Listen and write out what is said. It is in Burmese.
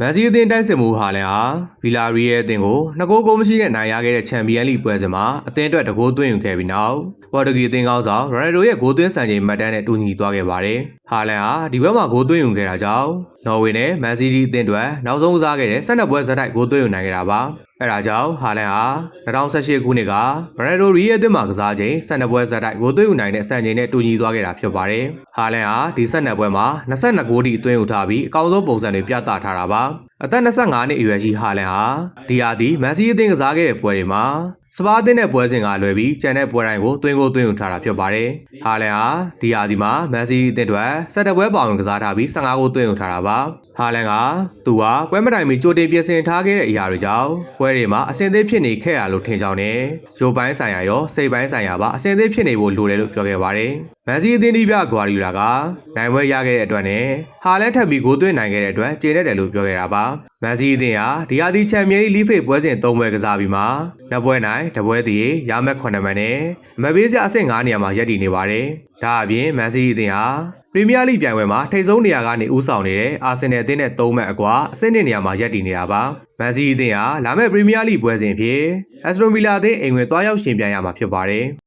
မန်စီးအသင်းတိုက်စစ်မှုဟာလည်းဟာဗီလာရီရဲ့အသင်းကိုနှစ်ဂိုးကိုမရှိတဲ့နိုင်ရခဲ့တဲ့ချန်ပီယံလိပွဲစဉ်မှာအသင်းအတွက်တဂိုးသွင်းယူခဲ့ပြီးနောက်ပေါ်တူဂီအသင်းကောင်းဆောင်ရိုနယ်ဒိုရဲ့ဂိုးသွင်းစံချိန်မှတ်တမ်းနဲ့တူညီသွားခဲ့ပါတယ်။ဟာလန်ဟာဒီဘက်မှာဂိုးသွင်းယူခဲ့တာကြောင့် နော်ဝေနဲ့မန်စီးတီးအသင်းအတွက်နောက်ဆုံးကစားခဲ့တဲ့၁၂ပွဲဇက်တိုက်ဂိုးသွင်းယူနိုင်ခဲ့တာပါ။အဲဒါကြောင့်ဟာလန်ဟာ2018ခုနှစ်ကရိုနယ်ဒိုရီရဲ့အသင်းမှာကစားချိန်12ပွဲဇက်တိုက်ဂိုးသွင်းယူနိုင်တဲ့စံချိန်နဲ့တူညီသွားခဲ့တာဖြစ်ပါတယ်။ဟာလန်ဟာဒီ12ပွဲမှာ22ဂိုးထိအသွင်းယူထားပြီးအကောင်းဆုံးပုံစံတွေပြသထားတာပါ။အသက်25နှစ်အရွယ်ရှိဟာလန်ဟာဒီဟာဒီမန်စီးအသင်းကစားခဲ့တဲ့ပွဲတွေမှာစပါးအသင်းတဲ့ပွဲစဉ်ကလွယ်ပြီးကျန်တဲ့ပွဲတိုင်းကိုသွင်းကိုသွင်းယူထားတာဖြစ်ပါတယ်။ဟာလန်ဟာဒီဟာဒီမှာမန်စီးအသင်းအတွက်17ပွဲပါဝင်ကစားထားပြီး15ဂိုးသွင်းယူထားတာပါ။ဟာလန်ကသူဟာပွဲမတိုင်မီကြိုတင်ပြင်ဆင်ထားခဲ့တဲ့အရာတွေကြောင့်ပွဲတွေမှာအဆင်သင့်ဖြစ်နေခဲ့ရလို့ထင်ကြောင်းနဲ့ဂျိုပိုင်းဆိုင်ရာရောစိတ်ပိုင်းဆိုင်ရာပါအဆင်သင့်ဖြစ်နေဖို့လိုတယ်လို့ပြောခဲ့ပါတယ်။မန်စီးအသင်းဒီပြဂွာရီလာကနိုင်ပွဲရခဲ့တဲ့အတွက်နဲ့ဟာလန်ထပ်ပြီးဂိုးသွင်းနိုင်ခဲ့တဲ့အတွက်ကျေနပ်တယ်လို့ပြောခဲ့တာပါ။မန်စီးအသင်းဟာဒီဟာဒီချန်ပီယံလိလိဖေးပွဲစဉ်၃ပွဲကစားပြီးမှနှစ်ပွဲနိုင်တစ်ပွဲတည်းရမက်9မှတ်နဲ့မပေးစရာအဆင့်9နေရာမှာရပ်တည်နေပါတယ်။ဒါအပြင်မန်စီးအသင်းဟာ ပရီးမီးယားလိပြိုင်ပွဲမှာထိပ်ဆုံးနေရာကနေဦးဆောင်နေတဲ့အာဆင်နယ်အသင်းနဲ့၃မှတ်အကွာအဆင့်၂နေရာမှာရပ်တည်နေတာပါ။မန်စီးအသင်းဟာလာမယ့်ပရီးမီးယားလိပွဲစဉ်အဖြစ်အက်စတိုမီလာအသင်းအိမ်ဝင်သွားရောက်ရှင်ပြိုင်ရမှာဖြစ်ပါတယ်။